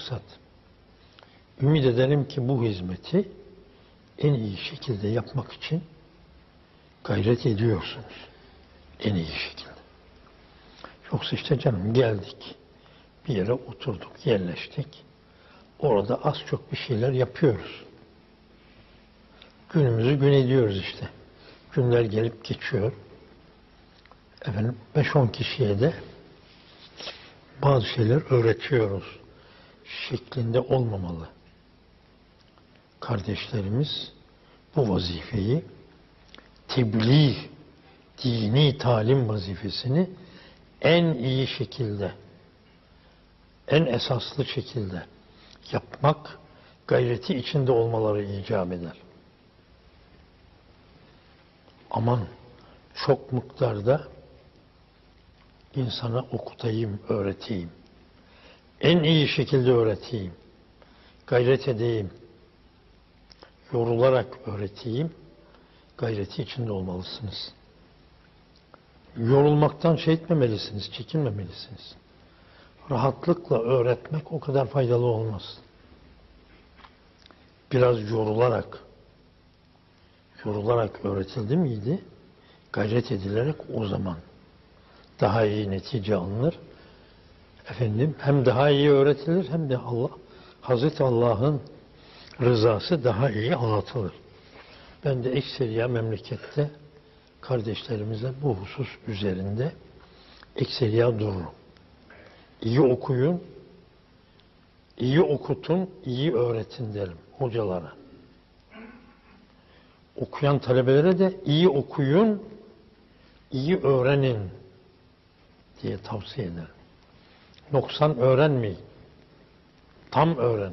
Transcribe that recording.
maksat. Ümit ederim ki bu hizmeti en iyi şekilde yapmak için gayret ediyorsunuz. En iyi şekilde. Yoksa işte canım geldik. Bir yere oturduk, yerleştik. Orada az çok bir şeyler yapıyoruz. Günümüzü gün ediyoruz işte. Günler gelip geçiyor. Efendim 5-10 kişiye de bazı şeyler öğretiyoruz. Şeklinde olmamalı. Kardeşlerimiz bu vazifeyi tebliğ, dini talim vazifesini en iyi şekilde, en esaslı şekilde yapmak gayreti içinde olmaları icap eder. Aman çok miktarda insana okutayım, öğreteyim. En iyi şekilde öğreteyim. Gayret edeyim. Yorularak öğreteyim. Gayreti içinde olmalısınız. Yorulmaktan şey etmemelisiniz, çekinmemelisiniz. Rahatlıkla öğretmek o kadar faydalı olmaz. Biraz yorularak, yorularak öğretildi miydi? Gayret edilerek o zaman daha iyi netice alınır. Efendim hem daha iyi öğretilir hem de Allah Hazreti Allah'ın rızası daha iyi anlatılır. Ben de ekseriya memlekette kardeşlerimize bu husus üzerinde ekseriya dururum. İyi okuyun, iyi okutun, iyi öğretin derim hocalara. Okuyan talebelere de iyi okuyun, iyi öğrenin diye tavsiye ederim. Noksan öğrenmeyin. Tam öğren.